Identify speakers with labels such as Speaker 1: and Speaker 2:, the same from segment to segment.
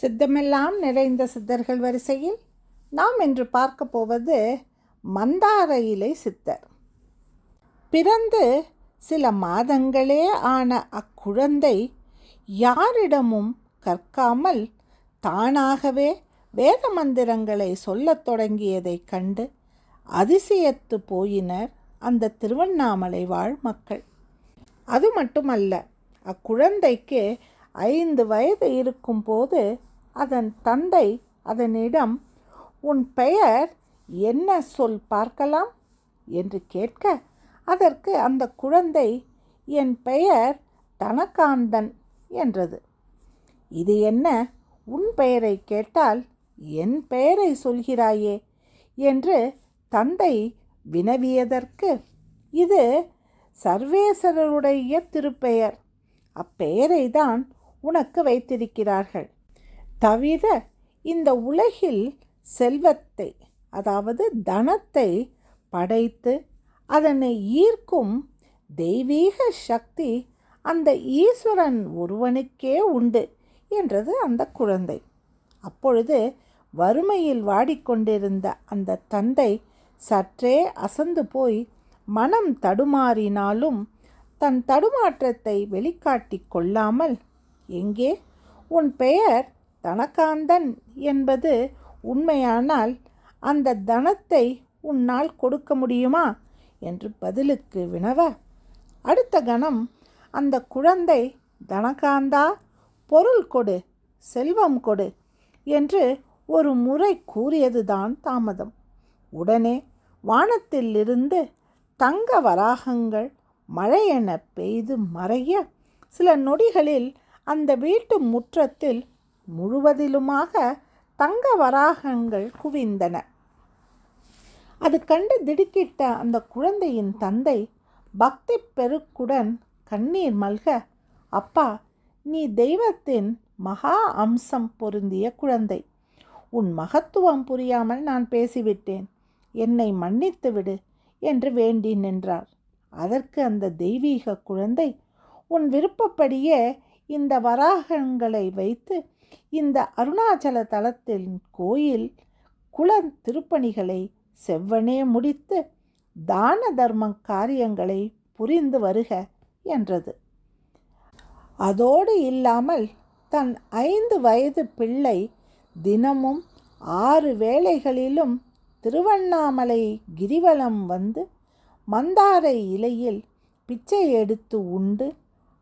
Speaker 1: சித்தமெல்லாம் நிறைந்த சித்தர்கள் வரிசையில் நாம் இன்று பார்க்க போவது மந்தார இலை சித்தர். பிறந்து சில மாதங்களே ஆன அக்குழந்தை யாரிடமும் கற்காமல் தானாகவே வேத மந்திரங்களை சொல்லத் தொடங்கியதைக் கண்டு அதிசயத்து போயினர் அந்த திருவண்ணாமலை வாழ் மக்கள். அது மட்டுமல்ல அக்குழந்தைக்கு ஐந்து வயது இருக்கும்போது அதன் தந்தை அதனிடம் உன் பெயர் என்ன சொல் பார்க்கலாம்? என்று கேட்க அதற்கு அந்த குழந்தை என் பெயர் தனகாந்தன் என்றது. இது என்ன? உன் பெயரை கேட்டால் என் பெயரை சொல்கிறாயே என்று தந்தை வினவியதற்கு இது சர்வேஸ்வரருடைய திருப்பெயர். அப்பெயரை தான் உனக்கு வைத்திருக்கிறார்கள். தவிர இந்த உலகில் செல்வத்தை அதாவது தனத்தை படைத்து அதனை ஈர்க்கும் தெய்வீக சக்தி அந்த ஈஸ்வரன் ஒருவனுக்கே உண்டு என்றது அந்த குழந்தை. அப்பொழுது வறுமையில் வாடிக்கொண்டிருந்த அந்த தந்தை சற்றே அசந்து போய் மனம் தடுமாறினாலும் தன் தடுமாற்றத்தை வெளிக்காட்டி கொள்ளாமல் எங்கே? உன் பெயர் தனகாந்தன் என்பது உண்மையானால் அந்த தனத்தை உன்னால் கொடுக்க முடியுமா? என்று பதிலுக்கு வினவ அடுத்த கணம் அந்த குழந்தை தனகாந்தா பொருள் கொடு செல்வம் கொடு என்று ஒரு முறை கூறியதுதான் தாமதம். உடனே வானத்திலிருந்து தங்க வராகங்கள் மழையென பெய்து மறைய சில நொடிகளில் அந்த வீட்டு முற்றத்தில் முழுவதிலுமாக தங்க வராகங்கள் குவிந்தன. அது கண்டு திடுக்கிட்ட அந்த குழந்தையின் தந்தை பக்தி பெருக்குடன் கண்ணீர் மல்க அப்பா நீ தெய்வத்தின் மகா அம்சம் பொருந்திய குழந்தை. உன் மகத்துவம் புரியாமல் நான் பேசிவிட்டேன். என்னை மன்னித்து விடு என்று வேண்டி நின்றார் அதற்கு அந்த தெய்வீக குழந்தை உன் விருப்பப்படியே இந்த வராகங்களை வைத்து இந்த அருணாச்சல தலத்தின் கோயில் குல திருப்பணிகளை செவ்வனே முடித்து தான தர்ம காரியங்களை புரிந்து வருக என்றது. அதோடு இல்லாமல் தன் ஐந்து வயது பிள்ளை தினமும் ஆறு வேளைகளிலும் திருவண்ணாமலை கிரிவலம் வந்து மந்தாரை இலையில் பிச்சை எடுத்து உண்டு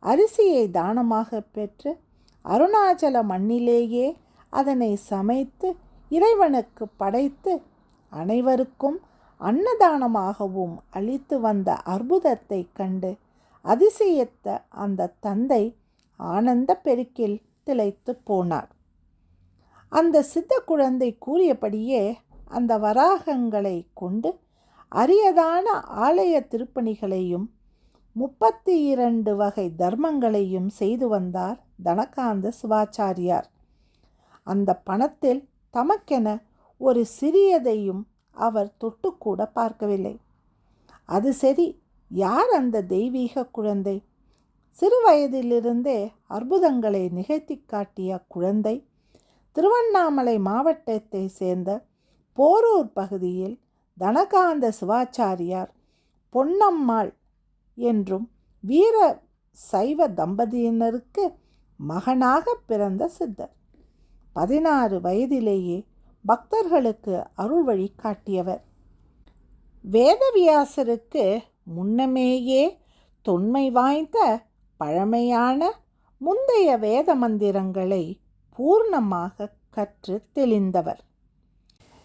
Speaker 1: அரிசியை தானமாக பெற்று அருணாச்சல மண்ணிலேயே அதனை சமைத்து இறைவனுக்கு படைத்து அனைவருக்கும் அன்னதானமாகவும் அளித்து வந்த அற்புதத்தை கண்டு அதிசயத்த அந்த தந்தை ஆனந்த பெருக்கில் திளைத்து போனார். அந்த சித்த குழந்தை கூறியபடியே அந்த வராகங்களை கொண்டு அரியதான ஆலய திருப்பணிகளையும் முப்பத்தி இரண்டு வகை தர்மங்களையும் செய்து வந்தார் தனகாந்த சிவாச்சாரியார். அந்த பணத்தில் தமக்கென ஒரு சிறியதையும் அவர் தொட்டுக்கூட பார்க்கவில்லை. அது சரி யார் அந்த தெய்வீக குழந்தை? சிறு வயதிலிருந்தே அற்புதங்களை நிகழ்த்தி காட்டிய குழந்தை திருவண்ணாமலை மாவட்டத்தை சேர்ந்த போரூர் பகுதியில் தனகாந்த சிவாச்சாரியார் பொன்னம்மாள் என்றும் வீர சைவ தம்பதியினருக்கு மகனாக பிறந்த சித்தர். பதினாறு வயதிலேயே பக்தர்களுக்கு அருள் வழி காட்டியவர். வேதவியாசருக்கு முன்னமேயே தொன்மை வாய்ந்த பழமையான முந்தைய வேத மந்திரங்களை பூர்ணமாக கற்று தெளிந்தவர்.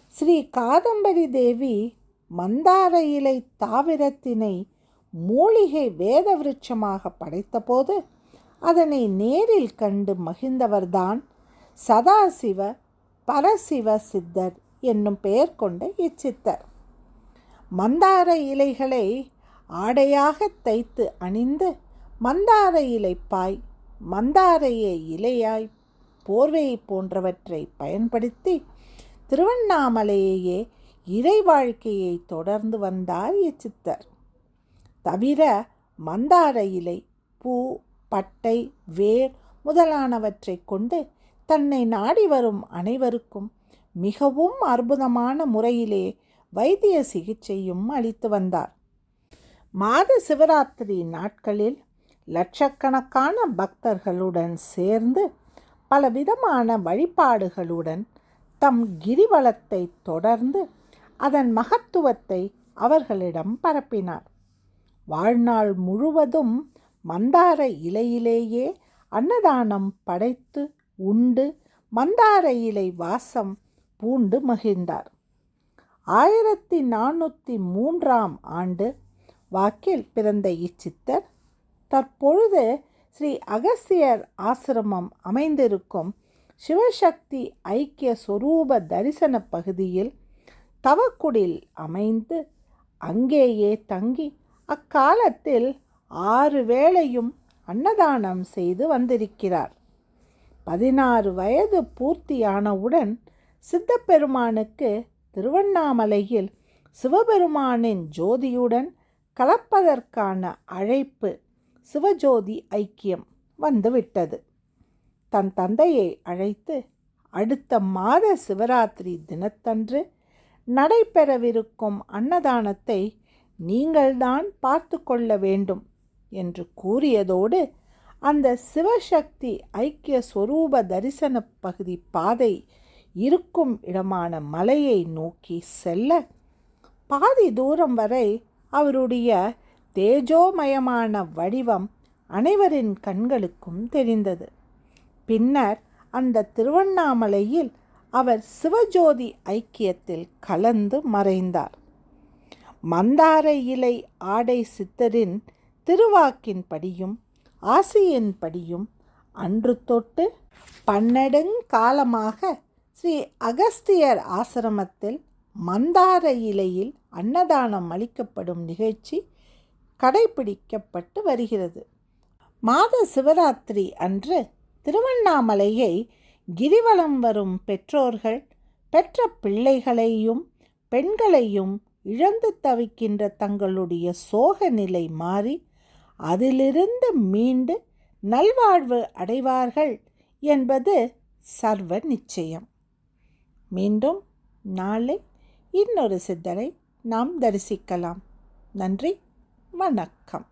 Speaker 1: ஸ்ரீ காதம்பரி தேவி மந்தார இலை தாவிரத்தினை மூலிகை வேத விருட்சமாக படைத்தபோது அதனை நேரில் கண்டு மகிழ்ந்தவர்தான் சதாசிவ பரசிவ சித்தர் என்னும் பெயர் கொண்ட இச்சித்தர். மந்தார இலைகளை ஆடையாக தைத்து அணிந்து மந்தார இலைப்பாய் மந்தாரைய இலையாய் போர்வை போன்றவற்றை பயன்படுத்தி திருவண்ணாமலையையே இறை வாழ்க்கையை தொடர்ந்து வந்தார் இச்சித்தர். தவிர மந்தார இலை பூ பட்டை வேர் முதலானவற்றை கொண்டு தன்னை நாடி வரும் அனைவருக்கும் மிகவும் அற்புதமான முறையிலே வைத்திய சிகிச்சையும் அளித்து வந்தார். மாத சிவராத்திரி நாட்களில் லட்சக்கணக்கான பக்தர்களுடன் சேர்ந்து பலவிதமான வழிபாடுகளுடன் தம் கிரிவலத்தை தொடர்ந்து அதன் மகத்துவத்தை அவர்களிடம் பரப்பினார். வாழ்நாள் முழுவதும் மந்தார இலையிலேயே அன்னதானம் படைத்து உண்டு மந்தார இலை வாசம் பூண்டு மகிழ்ந்தார். ஆயிரத்தி நானூற்றி மூன்றாம் ஆண்டு வாக்கில் பிறந்த இச்சித்தர் தற்பொழுது ஸ்ரீ அகஸ்தியர் ஆசிரமம் அமைந்திருக்கும் சிவசக்தி ஐக்கிய சொரூப தரிசன பகுதியில் தவக்குடில் அமைந்து அங்கேயே தங்கி அக்காலத்தில் ஆறு வேளையும் அன்னதானம் செய்து வந்திருக்கிறார். பதினாறு வயது பூர்த்தியானவுடன் சித்தப்பெருமானுக்கு திருவண்ணாமலையில் சிவபெருமானின் ஜோதியுடன் கலப்பதற்கான அழைப்பு சிவஜோதி ஐக்கியம் வந்துவிட்டது. தன் தந்தையை அழைத்து அடுத்த மாத சிவராத்திரி தினத்தன்று நடைபெறவிருக்கும் அன்னதானத்தை நீங்கள்தான் பார்த்து கொள்ள வேண்டும் என்று கூறியதோடு அந்த சிவசக்தி ஐக்கிய ஸ்வரூப தரிசன பகுதி பாதை இருக்கும் இடமான மலையை நோக்கி செல்ல பாதி தூரம் வரை அவருடைய தேஜோமயமான வடிவம் அனைவரின் கண்களுக்கும் தெரிந்தது. பின்னர் அந்த திருவண்ணாமலையில் அவர் சிவஜோதி ஐக்கியத்தில் கலந்து மறைந்தார். மந்தார இலை ஆடை சித்தரின் திருவாக்கின்படியும் ஆசியின்படியும் அன்று தொட்டு பன்னெடுங்காலமாக ஸ்ரீ அகஸ்தியர் ஆசிரமத்தில் மந்தார இலையில் அன்னதானம் அளிக்கப்படும் நிகழ்ச்சி கடைபிடிக்கப்பட்டு வருகிறது. மாத சிவராத்திரி அன்று திருவண்ணாமலையை கிரிவலம் வரும் பெற்றோர்கள் பெற்ற பிள்ளைகளையும் பெண்களையும் இழந்து தவிக்கின்ற தங்களுடைய சோக நிலை மாறி அதிலிருந்து மீண்டு நல்வாழ்வு அடைவார்கள் என்பது சர்வ நிச்சயம். மீண்டும் நாளை இன்னொரு சித்தரை நாம் தரிசிக்கலாம். நன்றி வணக்கம்.